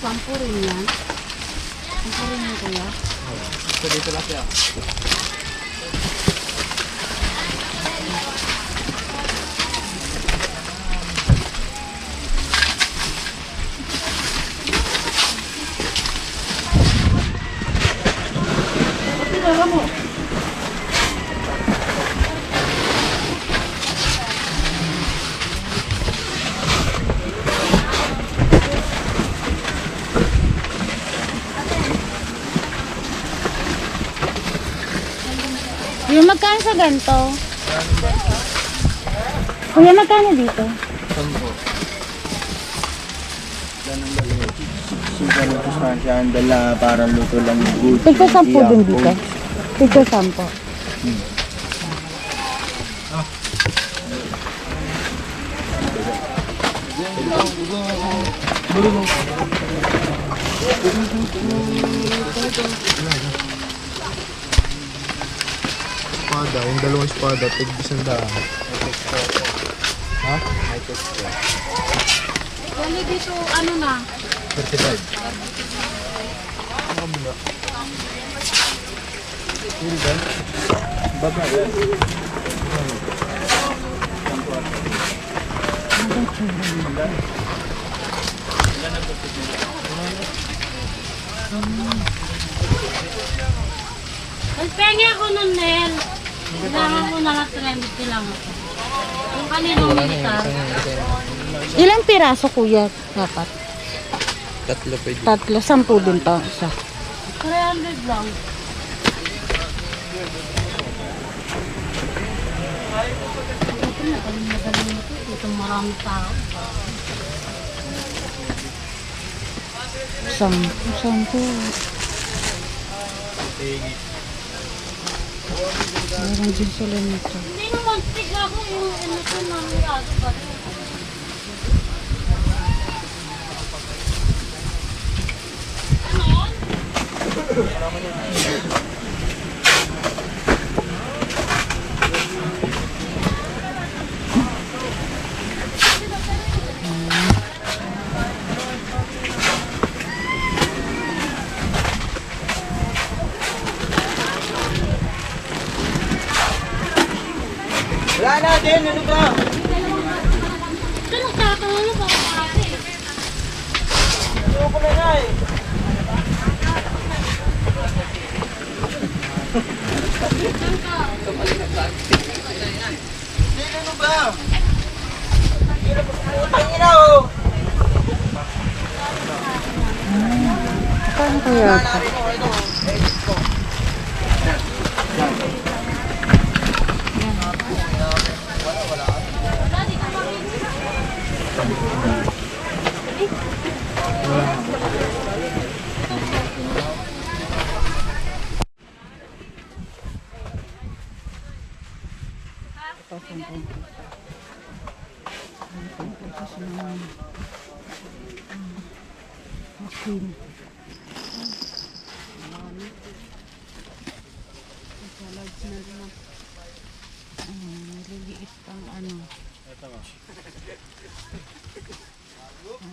sampo yan. Sampo rin yan kuya. So dito lang siya. Kuya, magkano sa ganito? Kuya, magkano dito? Sampo. Ganun ba yun? Siya na po siya ang dala para luto lang yung good. Tigko sampo din dito. Tigko sampo. daw, yung dalawang espada, tig isang daan. Ha? May text dito, ano na? 35. Ang kabila. Hindi ba? Baba. Nagpengi ako ng. Kailangan ko na lang 20 lang ako. Yung kaninong militar. Ilang piraso, kuya? Dapat? Tatlo pwede. Tatlo, sampu din to. Isa. 300 lang. Itong marami tao. Sampu, sampu. Meron din sila nito. Hindi naman, tig ako yung ano ko na mirado pa rin. Wala din, ano ba? Ito nagtatanong ba ako ate? Ayoko na nga eh. Ano ba? Utang ina oh. Paano kaya Queen. Large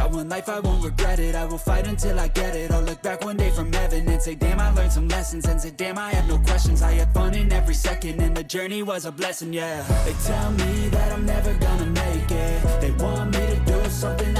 Got one life, I won't regret it. I will fight until I get it. I'll look back one day from heaven and say Damn, I learned some lessons. And say, damn, I have no questions. I had fun in every second And the journey was a blessing, yeah. They tell me that I'm never gonna make it. They want me to do something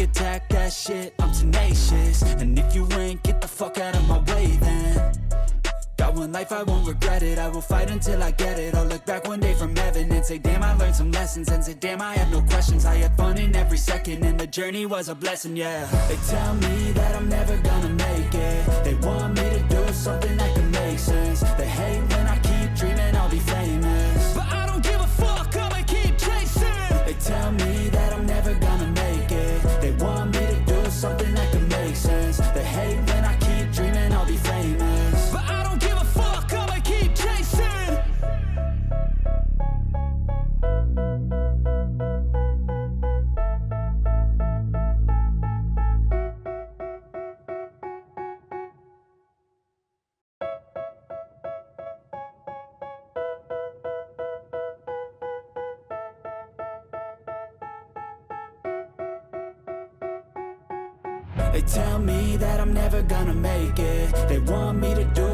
Attack that shit, I'm tenacious. And if you ain't, get the fuck out of my way then. Got one life, I won't regret it. I will fight until I get it. I'll look back one day from heaven and say Damn, I learned some lessons. And say, damn, I have no questions. I had fun in every second. And the journey was a blessing, yeah. They tell me that I'm never gonna make it. They want me to do something that can make sense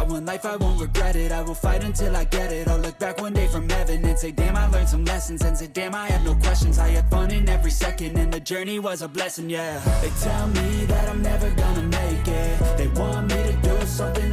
Got one life, I won't regret it. I will fight until I get it. I'll look back one day from heaven And say, damn, I learned some lessons. And say, damn, I had no questions. I had fun in every second. And the journey was a blessing, yeah. They tell me that I'm never gonna make it. They want me to do something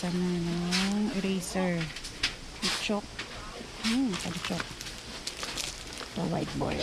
Nagpasa na ng eraser. Chalk. Hmm, pang-chalk. Ito, whiteboard.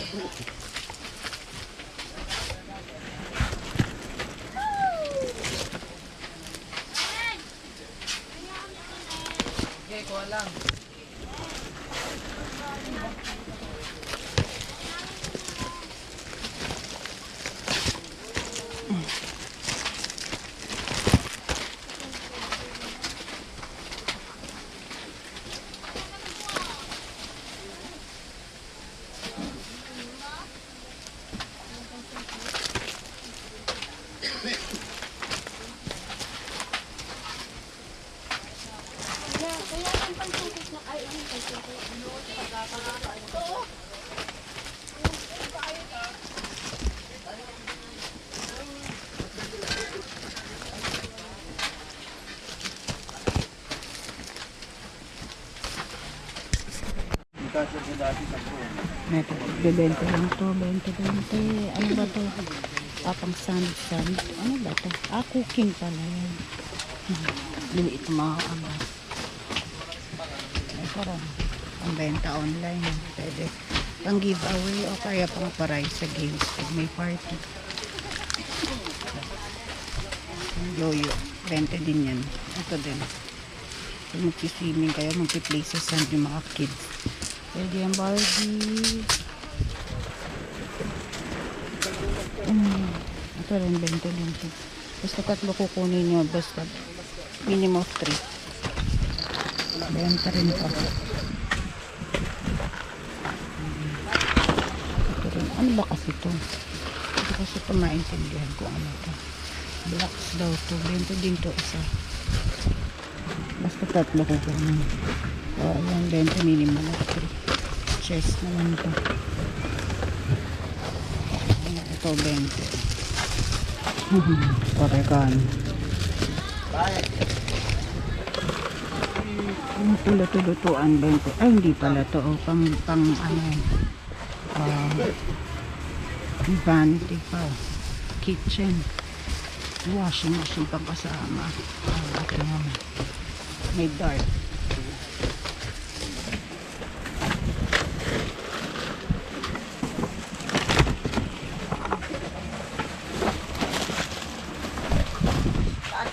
Ito, bebente lang to, 20, 20. Ano ba to? Tapang sandwich, sandwich. Ano ba to? Ah, cooking pala yan. Liliit mga angas. Rin. Ang benta online. Pwede pang giveaway o kaya pang paray sa games pag may party. Yoyo. 20 din yan. Ito din. Kung magsi-swimming kayo, magpi-play sa sand yung mga kids. Pwede yung Barbie. Mm, ito rin, 20 din. Basta tatlo kukunin nyo. Basta minimum of 3. Benta rin pa. Ito rin. Ano ba kasi to? Hindi kasi ito maintindihan kung ano to. Blocks daw to. Bento din to isa. Basta tatlo ko kung O, ayan, bento minimal electric. Chest naman to. Ayan, ito, bento. Oregon. Yung tulutuan, bento. Ay, hindi pala to. Oh, pang, pang, ano, ah, vanity pa. Kitchen. Washing machine pang kasama. Ah, ito naman. May dark.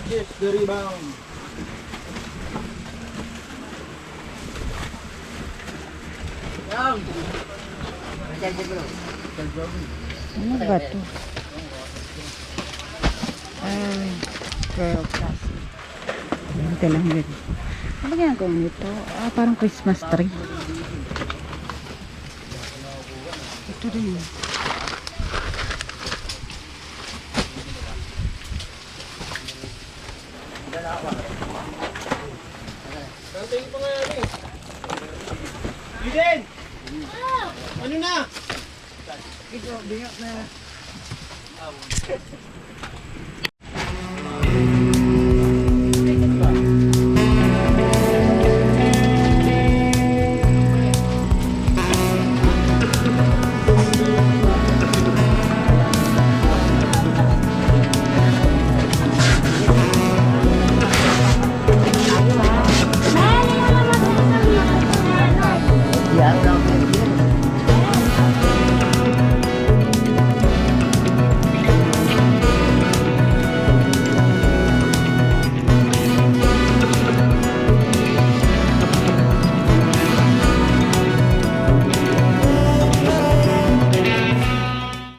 Yes, the rebound. Ano ba to? Ay, girl class. Ito lang yun. Ano ginagawa nito? Ah, parang Christmas tree. Ito rin. Eden! Ano na? Ikaw, bingat na.